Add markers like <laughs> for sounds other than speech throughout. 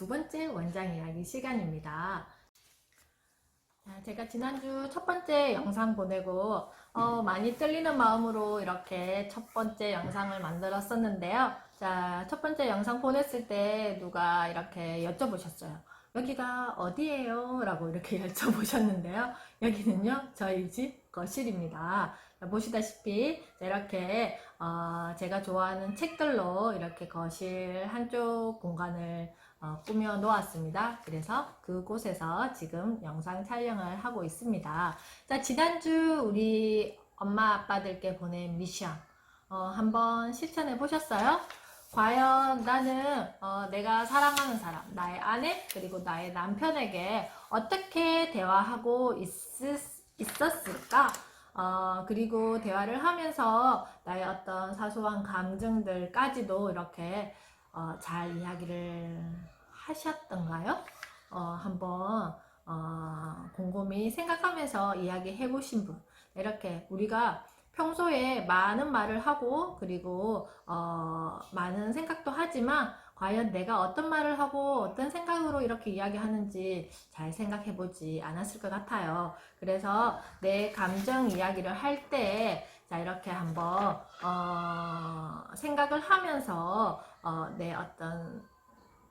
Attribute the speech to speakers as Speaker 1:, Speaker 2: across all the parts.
Speaker 1: 두 번째 원장 이야기 시간입니다. 자, 제가 지난주 첫 번째 영상 보내고 어, 많이 떨리는 마음으로 이렇게 첫 번째 영상을 만들었었는데요. 자, 첫 번째 영상 보냈을 때 누가 이렇게 여쭤보셨어요. 여기가 어디예요? 라고 이렇게 <laughs> 여쭤보셨는데요. 여기는요, 저희 집 거실입니다. 자, 보시다시피 이렇게 어, 제가 좋아하는 책들로 이렇게 거실 한쪽 공간을 어, 꾸며 놓았습니다. 그래서 그곳에서 지금 영상 촬영을 하고 있습니다. 자, 지난주 우리 엄마 아빠들께 보낸 미션 어, 한번 실천해 보셨어요? 과연 나는 어, 내가 사랑하는 사람, 나의 아내 그리고 나의 남편에게 어떻게 대화하고 있, 있었을까? 어, 그리고 대화를 하면서 나의 어떤 사소한 감정들까지도 이렇게 어, 잘 이야기를 하셨던가요? 어, 한번 어, 곰곰이 생각하면서 이야기해 보신 분 이렇게 우리가 평소에 많은 말을 하고 그리고 어, 많은 생각도 하지만 과연 내가 어떤 말을 하고 어떤 생각으로 이렇게 이야기하는지 잘 생각해 보지 않았을 것 같아요. 그래서 내 감정 이야기를 할 때 자 이렇게 한번 어, 생각을 하면서 어, 내 어떤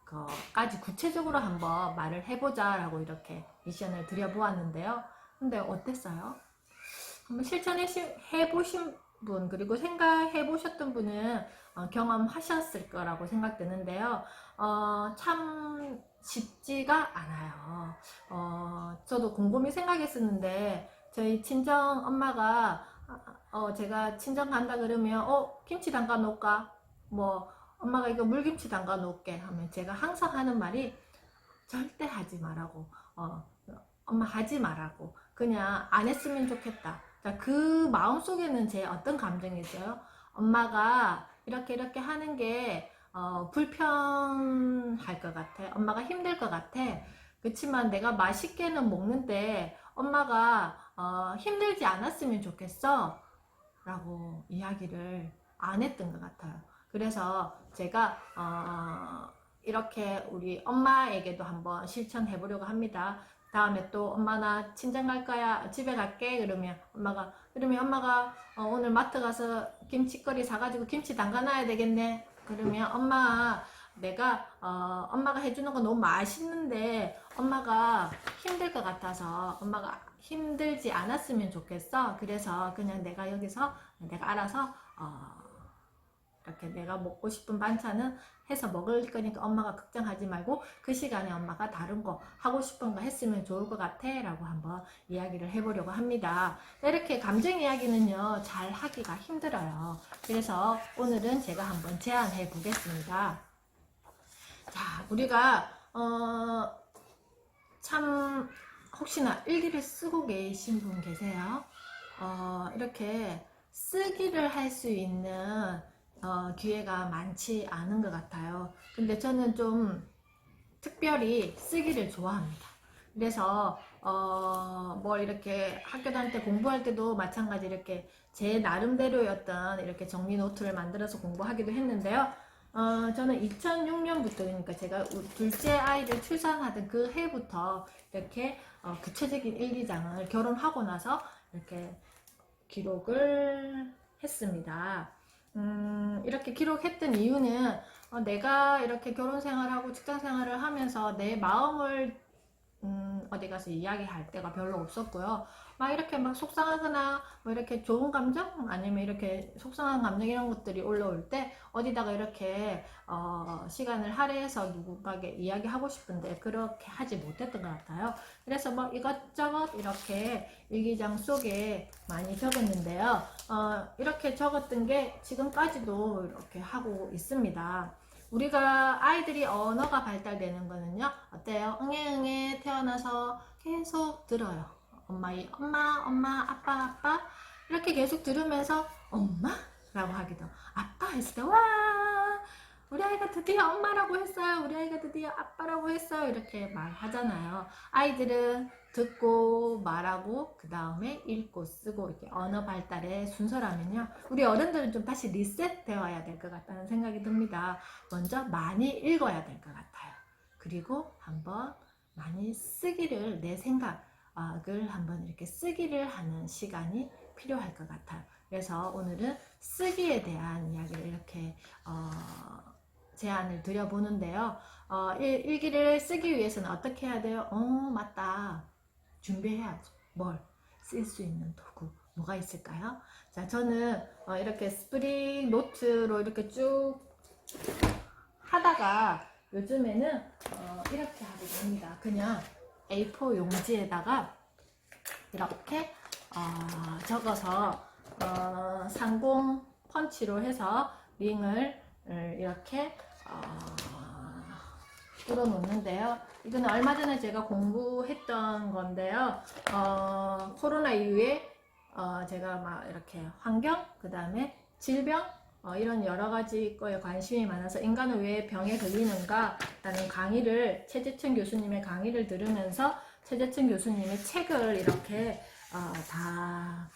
Speaker 1: 거까지 구체적으로 한번 말을 해보자라고 이렇게 미션을 드려보았는데요. 근데 어땠어요? 한번 실천해 보신 분 그리고 생각해 보셨던 분은 어, 경험하셨을 거라고 생각되는데요. 어, 참 쉽지가 않아요. 어, 저도 곰곰이 생각했었는데 저희 친정 엄마가 어, 제가 친정 간다 그러면 어 김치 담가 놓을까? 뭐 엄마가 이거 물김치 담가 놓을게 하면 제가 항상 하는 말이 절대 하지 말라고 어, 엄마 하지 말라고 그냥 안 했으면 좋겠다. 자, 그 마음 속에는 제 어떤 감정이 있어요? 엄마가 이렇게 이렇게 하는 게 어, 불편할 것 같아. 엄마가 힘들 것 같아. 그렇지만 내가 맛있게는 먹는데 엄마가 어, 힘들지 않았으면 좋겠어. 라고 이야기를 안 했던 것 같아요. 그래서 제가 어, 이렇게 우리 엄마에게도 한번 실천해 보려고 합니다. 다음에 또 엄마 나 친정 갈 거야 집에 갈게 그러면 엄마가 그러면 엄마가 어, 오늘 마트 가서 김치거리 사가지고 김치 담가놔야 되겠네 그러면 엄마 내가 어, 엄마가 해주는 거 너무 맛있는데 엄마가 힘들 것 같아서 엄마가 힘들지 않았으면 좋겠어 그래서 그냥 내가 여기서 내가 알아서 어, 이렇게 내가 먹고 싶은 반찬은 해서 먹을 거니까 엄마가 걱정하지 말고 그 시간에 엄마가 다른 거 하고 싶은 거 했으면 좋을 것 같아 라고 한번 이야기를 해보려고 합니다. 이렇게 감정 이야기는요 잘 하기가 힘들어요. 그래서 오늘은 제가 한번 제안해 보겠습니다. 자 우리가 어, 참 혹시나 일기를 쓰고 계신 분 계세요? 어, 이렇게 쓰기를 할 수 있는 어, 기회가 많지 않은 것 같아요. 근데 저는 좀 특별히 쓰기를 좋아합니다. 그래서 어, 뭐 이렇게 학교 다닐 때 공부할 때도 마찬가지 이렇게 제 나름대로였던 이렇게 정리 노트를 만들어서 공부하기도 했는데요. 어, 저는 2006년부터 그러니까 제가 우- 둘째 아이를 출산하던 그 해부터 이렇게 어, 구체적인 일기장을 결혼하고 나서 이렇게 기록을 했습니다. 음, 이렇게 기록했던 이유는 어, 내가 이렇게 결혼 생활하고 직장 생활을 하면서 내 마음을 음, 어디 가서 이야기할 때가 별로 없었고요. 막 이렇게 막 속상하거나 뭐 이렇게 좋은 감정 아니면 이렇게 속상한 감정 이런 것들이 올라올 때 어디다가 이렇게 어, 시간을 할애해서 누군가에게 이야기하고 싶은데 그렇게 하지 못했던 것 같아요. 그래서 뭐 이것저것 이렇게 일기장 속에 많이 적었는데요. 어, 이렇게 적었던 게 지금까지도 이렇게 하고 있습니다. 우리가 아이들이 언어가 발달되는 거는요, 어때요? 응애응애 태어나서 계속 들어요. 엄마, 이 엄마, 엄마, 아빠, 아빠. 이렇게 계속 들으면서 엄마? 라고 하기도. 아빠 했을 때, 와! 우리 아이가 드디어 엄마라고 했어요. 우리 아이가 드디어 아빠라고 했어요. 이렇게 말하잖아요. 아이들은 듣고 말하고 그 다음에 읽고 쓰고 이렇게 언어 발달의 순서라면요. 우리 어른들은 좀 다시 리셋 되어야 될 것 같다는 생각이 듭니다. 먼저 많이 읽어야 될 것 같아요. 그리고 한번 많이 쓰기를 내 생각을 한번 이렇게 쓰기를 하는 시간이 필요할 것 같아요. 그래서 오늘은 쓰기에 대한 이야기를 이렇게 어, 제안을 드려보는데요. 어, 일, 일기를 쓰기 위해서는 어떻게 해야 돼요? 어, 맞다. 준비해야죠. 뭘? 쓸 수 있는 도구. 뭐가 있을까요? 자, 저는 어, 이렇게 스프링 노트로 이렇게 쭉 하다가 요즘에는 어, 이렇게 하게 됩니다. 그냥 A4 용지에다가 이렇게 어, 적어서 어, 상공 펀치로 해서 링을 을 이렇게 어, 뚫어 놓는데요. 이거는 얼마 전에 제가 공부했던 건데요. 어, 코로나 이후에 어, 제가 막 이렇게 환경, 그 다음에 질병, 어, 이런 여러 가지 거에 관심이 많아서 인간은 왜 병에 걸리는가? 라는 강의를, 최재천 교수님의 강의를 들으면서 최재천 교수님의 책을 이렇게 어, 다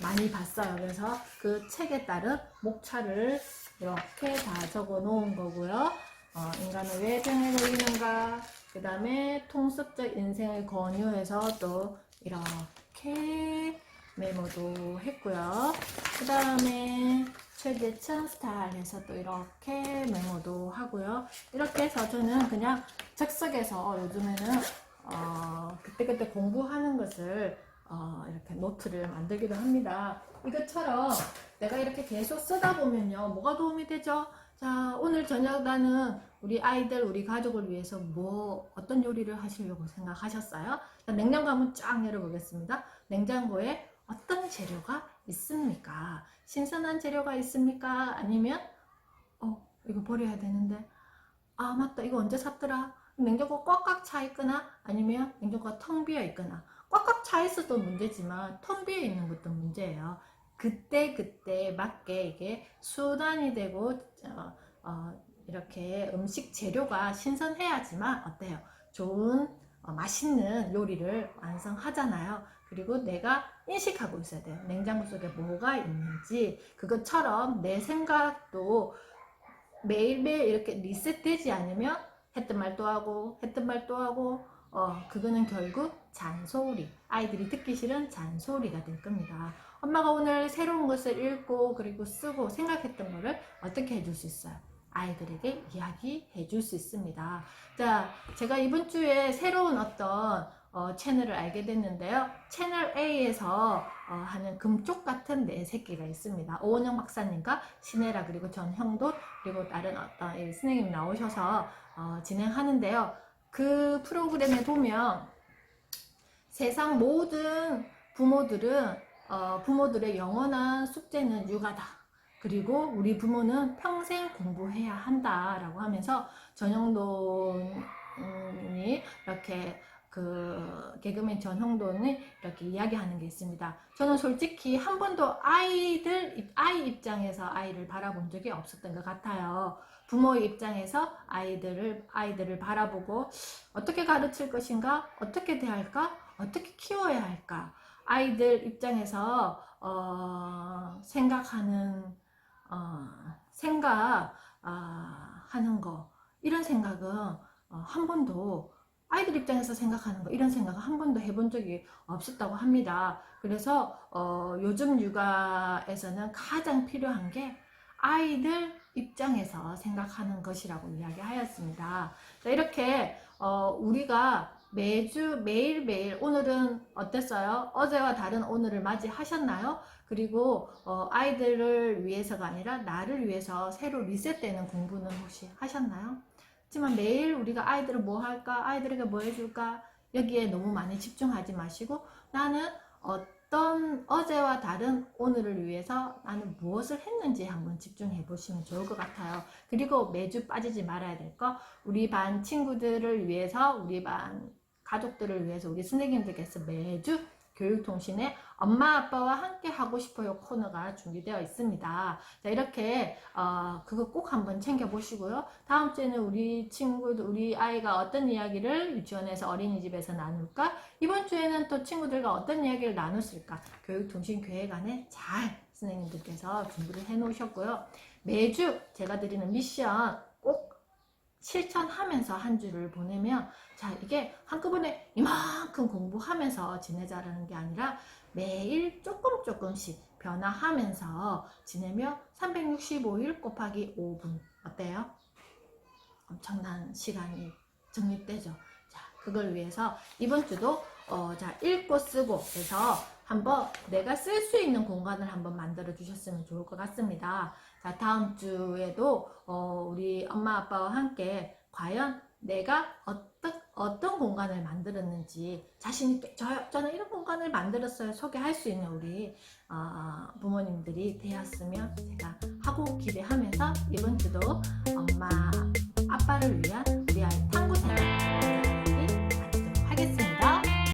Speaker 1: 많이 봤어요. 그래서 그 책에 따른 목차를 이렇게 다 적어 놓은 거고요. 어, 인간은 왜 병에 걸리는가? 그 다음에 통습적 인생을 권유해서 또 이렇게 메모도 했고요. 그 다음에 최대천 스타일에서 또 이렇게 메모도 하고요. 이렇게 해서 저는 그냥 즉석에서 요즘에는 어, 그때그때 공부하는 것을 어, 이렇게 노트를 만들기도 합니다. 이것처럼 내가 이렇게 계속 쓰다 보면요. 뭐가 도움이 되죠? 자, 오늘 저녁 나는 우리 아이들, 우리 가족을 위해서 뭐, 어떤 요리를 하시려고 생각하셨어요? 자, 냉장고 한번 쫙 열어보겠습니다. 냉장고에 어떤 재료가 있습니까? 신선한 재료가 있습니까? 아니면, 어, 이거 버려야 되는데. 아, 맞다. 이거 언제 샀더라? 냉장고 꽉꽉 차 있거나 아니면 냉장고가 텅 비어 있거나 꽉꽉 차 있어도 문제지만 텅 비어 있는 것도 문제예요. 그때 그때 맞게 이게 수단이 되고 어, 어, 이렇게 음식 재료가 신선해야지만 어때요? 좋은 어, 맛있는 요리를 완성하잖아요. 그리고 내가 인식하고 있어야 돼요. 냉장고 속에 뭐가 있는지 그것처럼 내 생각도 매일매일 이렇게 리셋되지 않으면 했던 말 또 하고 했던 말 또 하고 어 그거는 결국 잔소리 아이들이 듣기 싫은 잔소리가 될 겁니다 엄마가 오늘 새로운 것을 읽고 그리고 쓰고 생각했던 거를 어떻게 해줄 수 있어요? 아이들에게 이야기해 줄 수 있습니다. 자 제가 이번 주에 새로운 어떤 어, 채널을 알게 됐는데요. 채널 A에서 어, 하는 금쪽 같은 네 새끼가 있습니다. 오원영 박사님과 신혜라 그리고 전형돈 그리고 다른 어떤 이 선생님 나오셔서 어, 진행하는데요. 그 프로그램에 보면 세상 모든 부모들은 어, 부모들의 영원한 숙제는 육아다. 그리고 우리 부모는 평생 공부해야 한다라고 하면서 전형돈이 이렇게 그 개그맨 전형돈이 이렇게 이야기하는 게 있습니다. 저는 솔직히 한 번도 아이들 아이 입장에서 아이를 바라본 적이 없었던 것 같아요. 부모의 입장에서 아이들을 아이들을 바라보고 어떻게 가르칠 것인가, 어떻게 대할까, 어떻게 키워야 할까. 아이들 입장에서 어, 생각하는 어, 생각 어, 하는 거 이런 생각은 어, 한 번도 아이들 입장에서 생각하는 거 이런 생각은 한 번도 해본 적이 없었다고 합니다. 그래서 어, 요즘 육아에서는 가장 필요한 게 아이들 입장에서 생각하는 것이라고 이야기하였습니다. 자, 이렇게 어, 우리가 매주 매일매일 오늘은 어땠어요? 어제와 다른 오늘을 맞이하셨나요? 그리고 어, 아이들을 위해서가 아니라 나를 위해서 새로 리셋되는 공부는 혹시 하셨나요? 하지만 매일 우리가 아이들을 뭐 할까? 아이들에게 뭐 해줄까? 여기에 너무 많이 집중하지 마시고 나는 어떤 어제와 다른 오늘을 위해서 나는 무엇을 했는지 한번 집중해 보시면 좋을 것 같아요. 그리고 매주 빠지지 말아야 될 거, 우리 반 친구들을 위해서, 우리 반 가족들을 위해서, 우리 선생님들께서 매주 교육통신에 엄마 아빠와 함께 하고 싶어요 코너가 준비되어 있습니다. 자 이렇게 어, 그거 꼭 한번 챙겨 보시고요. 다음 주에는 우리 친구들 우리 아이가 어떤 이야기를 유치원에서 어린이집에서 나눌까? 이번 주에는 또 친구들과 어떤 이야기를 나눴을까? 교육통신 계획 안에 잘 선생님들께서 준비를 해 놓으셨고요. 매주 제가 드리는 미션 꼭 실천하면서 한 주를 보내면 자 이게 한꺼번에 이만큼 공부하면서 지내자라는 게 아니라 매일 조금 조금씩 변화하면서 지내며 365일 곱하기 5분 어때요? 엄청난 시간이 적립되죠. 자, 그걸 위해서 이번 주도 어, 자, 읽고 쓰고 해서 한번 내가 쓸 수 있는 공간을 한번 만들어 주셨으면 좋을 것 같습니다. 자, 다음 주에도 어, 우리 엄마 아빠와 함께 과연 내가 어떤 어떤 공간을 만들었는지 자신 있게 저, 저는 이런 공간을 만들었어요. 소개할 수 있는 우리 어, 부모님들이 되었으면 제가 하고 기대하면서 이번 주도 엄마 아빠를 위한